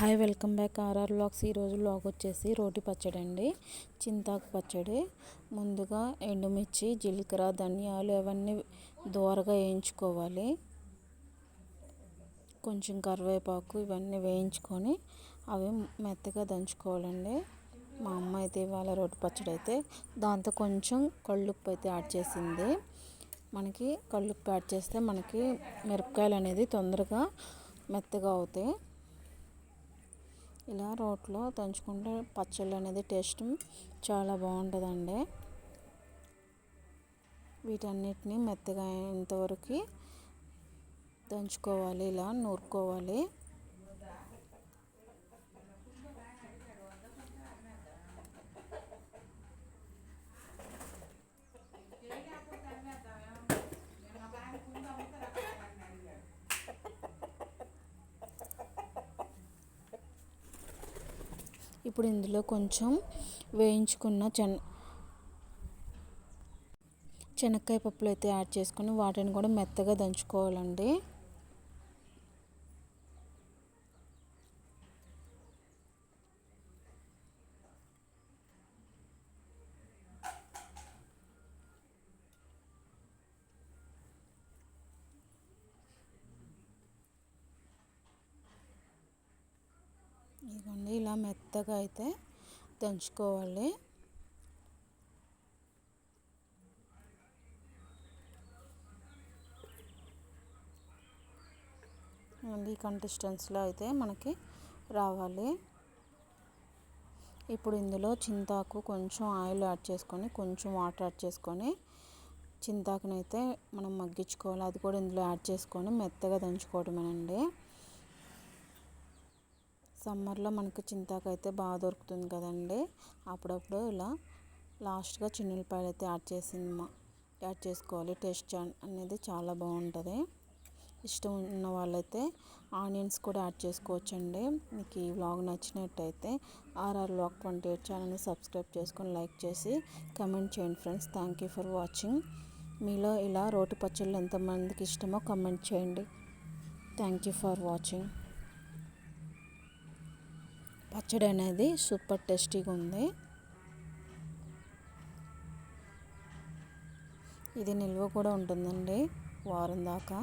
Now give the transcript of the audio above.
Hi welcome back RR blogs. ఈరోజు blog వచ్చేసి రోటి పచ్చడి అండి. చింతాకు పచ్చడి. ముందుగా ఎండుమిర్చి జీలకర్ర ధనియాలు అవన్నీ దోరగా వేయించుకోవాలి. కొంచెం కరివేపాకు ఇవన్నీ వేయించుకొని అవి మెత్తగా దంచుకోవాలండి. మా అమ్మ అయితే ఇవాళ రోటి పచ్చడి అయితే దాంతో కొంచెం కళ్ళుప్పు అయితే యాడ్ చేసింది. మనకి కళ్ళుప్పు యాడ్ చేస్తే మనకి మిరపకాయలు అనేది తొందరగా మెత్తగా అవుతాయి. ఇలా రోట్లో దంచుకుంటే పచ్చళ్ళు అనేది టేస్ట్ చాలా బాగుంటుందండి. వీటన్నిటిని మెత్తగా అయ్యేంతవరకు దంచుకోవాలి ఇలా నూరుకోవాలి. ఇప్పుడు ఇందులో కొంచెం వేయించుకున్న చెన్ శనక్కాయ పప్పులు అయితే యాడ్ చేసుకొని వాటిని కూడా మెత్తగా దంచుకోవాలండి. ఇదిగోండి ఇలా మెత్తగా అయితే దంచుకోవాలి. ఈ కంటెస్టెన్స్లో అయితే మనకి రావాలి. ఇప్పుడు ఇందులో చింతాకు కొంచెం ఆయిల్ యాడ్ చేసుకొని కొంచెం వాటర్ యాడ్ చేసుకొని చింతాకునైతే మనం మగ్గించుకోవాలి. అది కూడా ఇందులో యాడ్ చేసుకొని మెత్తగా దంచుకోవటమేనండి సమ్మర్లో మనకు చింతాకు అయితే బాగా దొరుకుతుంది కదండి. అప్పుడప్పుడు ఇలా లాస్ట్గా చిన్నులపాయలు అయితే యాడ్ చేసింది యాడ్ చేసుకోవాలి. టేస్ట్ అనేది చాలా బాగుంటుంది. ఇష్టం ఉన్న వాళ్ళైతే ఆనియన్స్ కూడా యాడ్ చేసుకోవచ్చండి. మీకు ఈ వ్లాగ్ నచ్చినట్టయితే ఆర్ఆర్ వ్లాగ్ ట్వంటీ ఎయిట్ ఛానల్ని సబ్స్క్రైబ్ చేసుకొని లైక్ చేసి కమెంట్ చేయండి friends. Thank you for watching. మీలో ఇలా రోటి పచ్చళ్ళు ఎంతమందికి ఇష్టమో కమెంట్ చేయండి. Thank you for watching. పచ్చడి అనేది సూపర్ టేస్టీగా ఉంది. ఇది నిల్వ కూడా ఉంటుందండి వారం దాకా.